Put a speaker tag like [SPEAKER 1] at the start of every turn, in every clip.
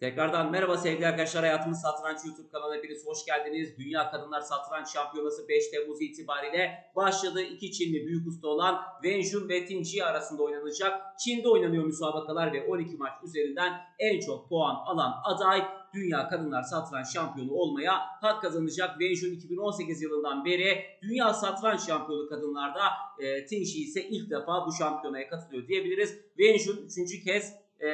[SPEAKER 1] Tekrardan merhaba sevgili arkadaşlar. Hayatımız Satranç YouTube kanalına hepiniz hoş geldiniz. Dünya Kadınlar Satranç Şampiyonası 5 Temmuz itibariyle başladı. İki Çinli büyük usta olan Wen Jun ve Ting Ji arasında oynanacak. Çin'de oynanıyor müsabakalar ve 12 maç üzerinden en çok puan alan aday Dünya Kadınlar Satranç Şampiyonu olmaya hak kazanacak. Wen Jun 2018 yılından beri Dünya Satranç Şampiyonu kadınlarda e, Ting Ji ise ilk defa bu şampiyonaya katılıyor diyebiliriz. Wen Jun 3. kez e,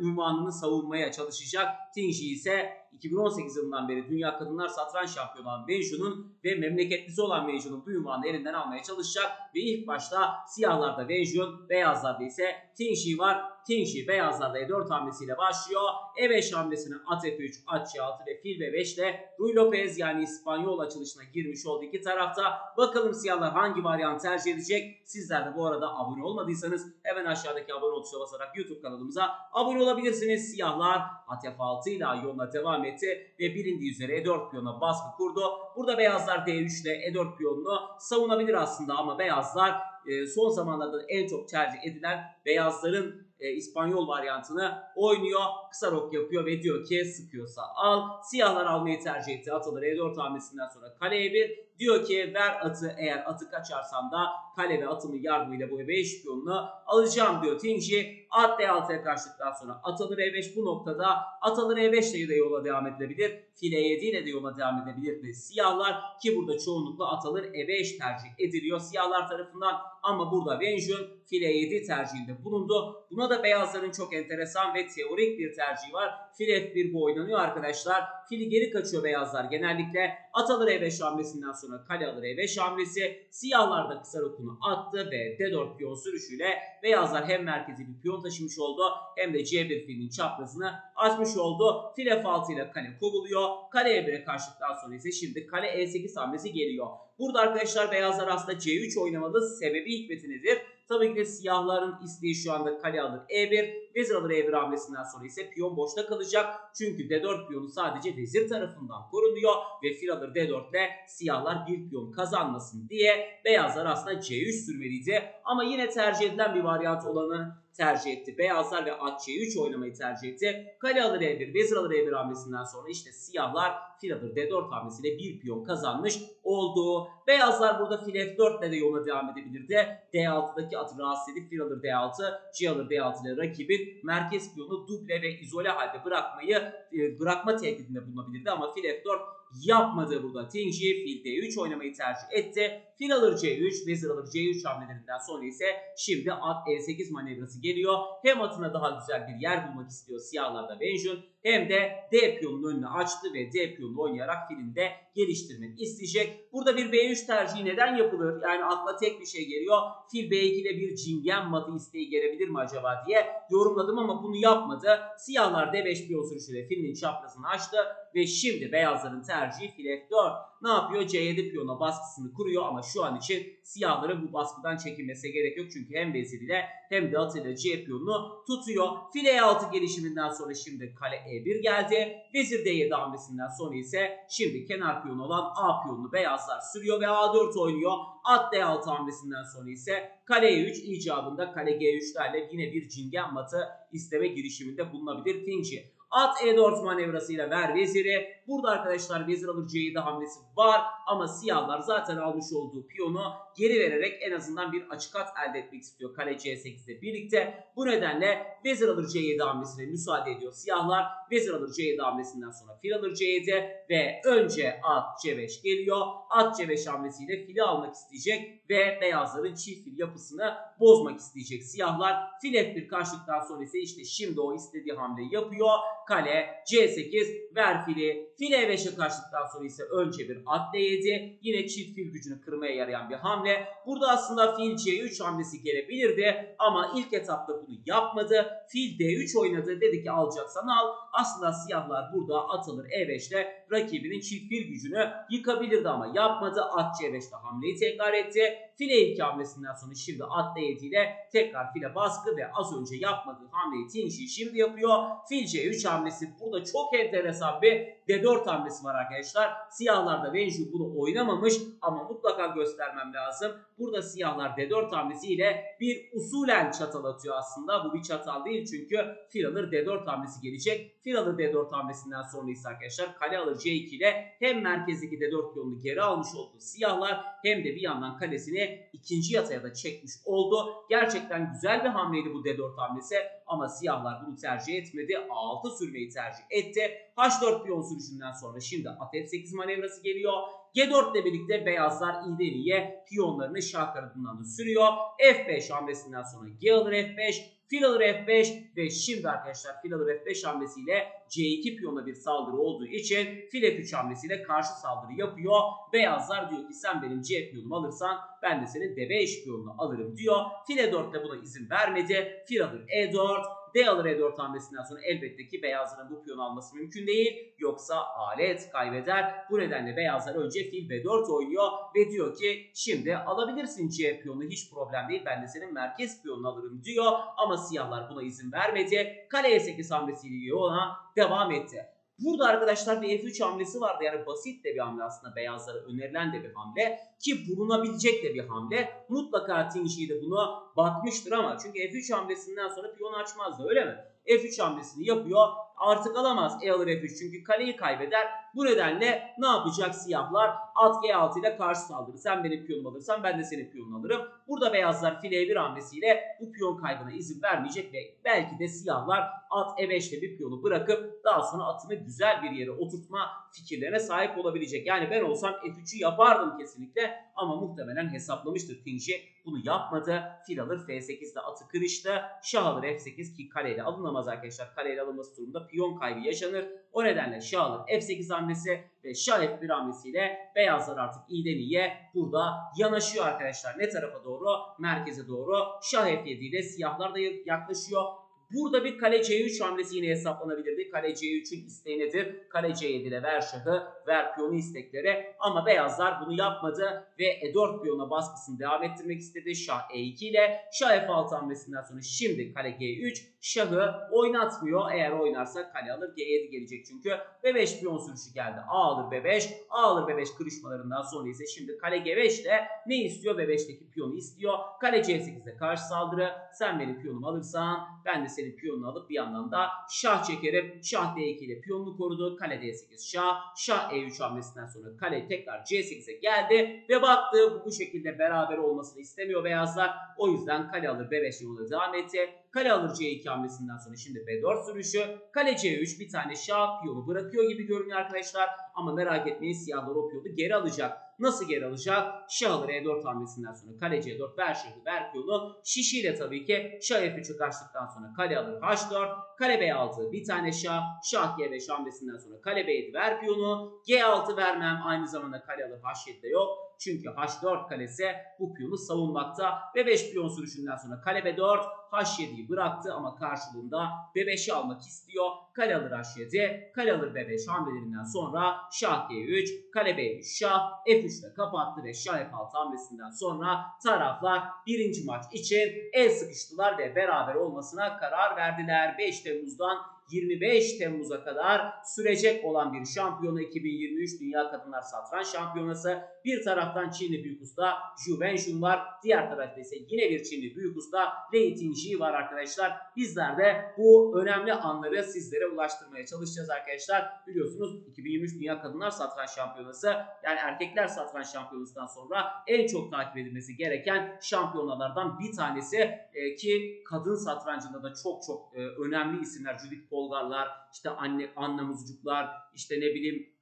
[SPEAKER 1] ünvanını savunmaya çalışacak. Tingji ise 2018 yılından beri Dünya Kadınlar Satranç Şampiyonu olan Wenju'nun ve memleketlisi olan Wenju'nun bu ünvanı elinden almaya çalışacak. Ve ilk başta siyahlarda Wenjun, beyazlarda ise Tingji var. Tingji beyazlarda E4 hamlesiyle başlıyor. E5 hamlesine at F3, at C6 ve fil B5 ile Rui Lopez yani İspanyol açılışına girmiş oldu iki tarafta. Bakalım siyahlar hangi varyant tercih edecek? Sizler de bu arada abone olmadıysanız hemen aşağıdaki abone tuşuna basarak YouTube kanalımıza abone olabilirsiniz. Siyahlar at F6 ile yoluna devam etti ve bilindiği üzere E4 piyona baskı kurdu. Burada beyazlar D3 ile E4 piyonunu savunabilir aslında ama beyazlar e, son zamanlarda en çok tercih edilen beyazların e, İspanyol varyantını oynuyor. Kısa rok yapıyor ve diyor ki sıkıyorsa al. Siyahlar almayı tercih etti. Ataları E4 hamlesinden sonra kaleye bir. Diyor ki ver atı eğer atı kaçarsan da kale ve atımın yardımıyla bu E5 piyonunu alacağım diyor Tingji. At D6'ya kaçtıktan sonra ataları E5 bu noktada ataları E5 ile de yola devam edilebilir. File 7 ile de yola devam edebilir de siyahlar ki burada çoğunlukla ataları E5 tercih ediliyor siyahlar tarafından ama burada Wenjun file 7 tercihinde bulundu. Buna da beyazların çok enteresan ve teorik bir tercihi var. Fil F1 bu oynanıyor arkadaşlar. Fili geri kaçıyor beyazlar genellikle. At alır E5 hamlesinden sonra kale alır E5 hamlesi. Siyahlar da kısa rokunu attı ve D4 piyon sürüşüyle beyazlar hem merkezi bir piyon taşımış oldu hem de C1 filinin çaprazını açmış oldu. Fil F6 ile kale kovuluyor. Kale E1'e kaçtıktan sonra ise şimdi kale E8 hamlesi geliyor. Burada arkadaşlar beyazlar aslında C3 oynamalı. Sebebi hikmeti nedir? Tabii ki de siyahların isteği şu anda kale alır E1. Vezir alır E1 hamlesinden sonra ise piyon boşta kalacak. Çünkü D4 piyonu sadece vezir tarafından korunuyor. Ve fil alır D4 ile siyahlar bir piyon kazanmasın diye beyazlar aslında C3 sürmeliydi. Ama yine tercih edilen bir varyant olanı tercih etti. Beyazlar ve at C3 oynamayı tercih etti. Kale alır E1, vezir alır E1 hamlesinden sonra işte siyahlar fil alır D4 hamlesiyle bir piyon kazanmış oldu. Beyazlar burada fil F4 ile de yoluna devam edebilirdi. D6'daki atı rahatsız edip fil alır D6, C alır D6 ile rakibin merkez piyonu duble ve izole halde bırakmayı e, bırakma tehdidinde bulunabilirdi ama fil F4 yapmadı burada. Tingji fil D3 oynamayı tercih etti. Fil alır C3, vezir alır C3 hamlelerinden sonra ise şimdi at E8 manevrası geliyor. Hem atına daha güzel bir yer bulmak istiyor siyahlarda Wenjun hem de D piyonunun önünü açtı ve D piyonunu oynayarak filini de geliştirmek isteyecek. Burada bir B3 tercihi neden yapılır? Yani akla tek bir şey geliyor. Fil B2 ile bir cingen matı isteği gelebilir mi acaba diye yorumladım ama bunu yapmadı. Siyahlar D5 piyon sürüşüyle filin çaprazını açtı ve şimdi beyazların tercihi fil F4. Ne yapıyor? C7 piyona baskısını kuruyor ama şu an için siyahların bu baskıdan çekinmesi gerek yok. Çünkü hem vezir ile hem de atıyla C piyonunu tutuyor. Fil E6 gelişiminden sonra şimdi kale E1 geldi. Vezir D7 hamlesinden sonra ise şimdi kenar piyonu olan A piyonunu beyazlar sürüyor ve A4 oynuyor. At D6 hamlesinden sonra ise kale E3 icabında kale G3'lerle yine bir cingen matı isteme girişiminde bulunabilir Tingji. At E4 manevrasıyla ver veziri. Burada arkadaşlar vezir alır C7 hamlesi var ama siyahlar zaten almış olduğu piyonu geri vererek en azından bir açık at elde etmek istiyor kale C8 ile birlikte. Bu nedenle vezir alır C7 hamlesine müsaade ediyor siyahlar. Vezir alır C7 hamlesinden sonra fil alır C7 ve önce at C5 geliyor. At C5 hamlesiyle fili almak isteyecek ve beyazların çift fil yapısını bozmak isteyecek siyahlar. Fil F1 kaçtıktan sonra ise işte şimdi o istediği hamleyi yapıyor. Kale C8 ver fili. Fil E5'e kaçtıktan sonra ise önce bir at D7 yine çift fil gücünü kırmaya yarayan bir hamle. Burada aslında fil C3 hamlesi gelebilirdi ama ilk etapta bunu yapmadı. Fil D3 oynadı dedi ki alacaksan al. Aslında siyahlar burada atılır E5 ile rakibinin çift fil gücünü yıkabilirdi ama yapmadı. At C5'te hamleyi tekrar etti. File 2 hamlesinden sonra şimdi at D7 ile tekrar file baskı ve az önce yapmadığı hamleyi Tingji şimdi yapıyor. Fil C3 hamlesi. Burada çok enteresan bir D4 hamlesi var arkadaşlar. Siyahlarda Venju bunu oynamamış ama mutlaka göstermem lazım. Burada siyahlar D4 hamlesiyle bir usulen çatal atıyor aslında. Bu bir çatal değil çünkü fil alır D4 hamlesi gelecek. Fil alır D4 hamlesinden sonra ise arkadaşlar kale alır C2 ile hem merkezdeki D4 piyonunu geri almış oldu siyahlar hem de bir yandan kalesini ikinci yataya da çekmiş oldu. Gerçekten güzel bir hamleydi bu D4 hamlesi ama siyahlar bunu tercih etmedi. A6 sürmeyi tercih etti. H4 piyon sürüşünden sonra şimdi at F8 manevrası geliyor. G4 ile birlikte beyazlar iyiye piyonlarını şah kanadından da sürüyor. F5 hamlesinden sonra G alır F5, fil alır F5 ve şimdi arkadaşlar fil alır F5 hamlesiyle C2 piyona bir saldırı olduğu için fil F3 hamlesiyle karşı saldırı yapıyor. Beyazlar diyor ki sen benim C piyonumu alırsan ben de senin D5 piyonunu alırım diyor. Fil E4 de buna izin vermedi. Fil alır E4, D alır E4 hamlesinden sonra elbette ki beyazların bu piyonu alması mümkün değil. Yoksa alet kaybeder. Bu nedenle beyazlar önce fil B4 oynuyor ve diyor ki şimdi alabilirsin C piyonunu hiç problem değil. Ben de senin merkez piyonunu alırım diyor. Ama siyahlar buna izin vermedi. Kale E8 hamlesiyle ona devam etti. Burada arkadaşlar bir F3 hamlesi vardı. Yani basit de bir hamle aslında beyazlara önerilen de bir hamle. Ki bulunabilecek de bir hamle. Mutlaka Tinci de bunu bakmıştır ama çünkü F3 hamlesinden sonra piyon açmazdı öyle mi? F3 hamlesini yapıyor. Artık alamaz E alır F3 çünkü kaleyi kaybeder. Bu nedenle ne yapacak siyahlar? At G6 ile karşı saldırı. Sen benim piyonumu alırsan ben de senin piyonunu alırım. Burada beyazlar file E1 hamlesiyle bu piyon kaybına izin vermeyecek ve belki de siyahlar at E5 ile bir piyonu bırakıp daha sonra atını güzel bir yere oturtma fikirlerine sahip olabilecek. Yani ben olsam F3'ü yapardım kesinlikle ama muhtemelen hesaplamıştır Tinci. Bunu yapmadı. Fil alır F8'de atı kırıştı. Şah alır F8 ki kaleyle alınamaz arkadaşlar. Kaleyle alınması durumunda piyon kaybı yaşanır. O nedenle şah alır F8 hamlesi ve şah F1 hamlesiyle beyazlar artık iyiden iyiye burada yanaşıyor arkadaşlar. Ne tarafa doğru? Merkeze doğru. Şah F7 ile siyahlar da yaklaşıyor. Burada bir kale C3 hamlesi yine hesaplanabilirdi. Kale C3'ün isteği nedir? Kale C7 ile ver şahı, ver piyonu istekleri. Ama beyazlar bunu yapmadı ve E4 piyona baskısını devam ettirmek istedi. Şah E2 ile Şah F6 hamlesinden sonra şimdi kale G3 şahı oynatmıyor. Eğer oynarsa kale alır G7 gelecek çünkü. B5 piyon sürüşü geldi. A alır B5, A alır B5 kırışmalarından sonra ise şimdi kale G5 ile ne istiyor? B5'teki piyonu istiyor. Kale C8'de karşı saldırı. Sen benim piyonumu alırsan ben de senin piyonunu alıp bir yandan da şah çekerim. Şah D2 ile piyonunu korudu. Kale D8 şah. Şah E3 hamlesinden sonra kale tekrar C8'e geldi ve baktı bu şekilde beraber olmasını istemiyor beyazlar. O yüzden kale alır B5 yoluna devam etti. Kale alır C2 hamlesinden sonra şimdi B4 sürüşü. Kale C3 bir tane şah piyonu bırakıyor gibi görünüyor arkadaşlar. Ama merak etmeyin siyahlar o piyonu geri alacak. Nasıl geri alacak? Şah alır E4 hamlesinden sonra kale C4 ver şahı ver piyonu. Şişiyle tabii ki şah F3'ü kaçtıktan sonra kale alır H4. Kale B6 bir tane şah. Şah G5 hamlesinden sonra kale B7 ver piyonu. G6 vermem aynı zamanda kale alır H7'de yok. Çünkü H4 kalesi bu piyonu savunmakta. B5 piyon sürüşünden sonra kale B4 H7'yi bıraktı ama karşılığında B5'i almak istiyor. Kale alır H7, kale alır B5 hamlelerinden sonra Şah G3, kale B3 Şah, F3'te kapattı ve Şah F6 hamlesinden sonra taraflar birinci maç için el sıkıştılar ve beraber olmasına karar verdiler. 5 Temmuz'dan 25 Temmuz'a kadar sürecek olan bir şampiyona 2023 Dünya Kadınlar Satranç Şampiyonası. Bir taraftan Çinli büyük usta Zhu Wenjun var. Diğer tarafta ise yine bir Çinli büyük usta Lei Tingji var arkadaşlar. Bizler de bu önemli anları sizlere ulaştırmaya çalışacağız arkadaşlar. Biliyorsunuz 2023 Dünya Kadınlar Satranç Şampiyonası yani erkekler satranç şampiyonasından sonra en çok takip edilmesi gereken şampiyonalardan bir tanesi e, ki kadın satrancında da çok çok e, önemli isimler Judith Polgarlar, işte anne Anna Muzcuklar, işte ne bileyim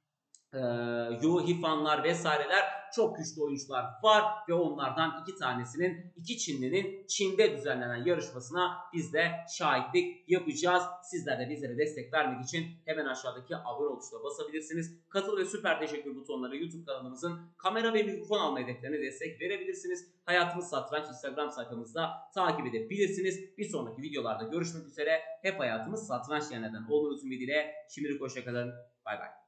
[SPEAKER 1] e, Yo Hifanlar vesaireler çok güçlü oyuncular var ve onlardan iki tanesinin iki Çinlinin Çin'de düzenlenen yarışmasına biz de şahitlik yapacağız. Sizler de bizlere destek vermek için hemen aşağıdaki abone ol basabilirsiniz. Katıl ve süper teşekkür butonları YouTube kanalımızın kamera ve mikrofon alma hedeflerine destek verebilirsiniz. Hayatımız Satranç Instagram sayfamızda takip edebilirsiniz. Bir sonraki videolarda görüşmek üzere. Hep hayatımız satranç yerlerden olmanız ümidiyle. Şimdilik hoşçakalın. Bay bay.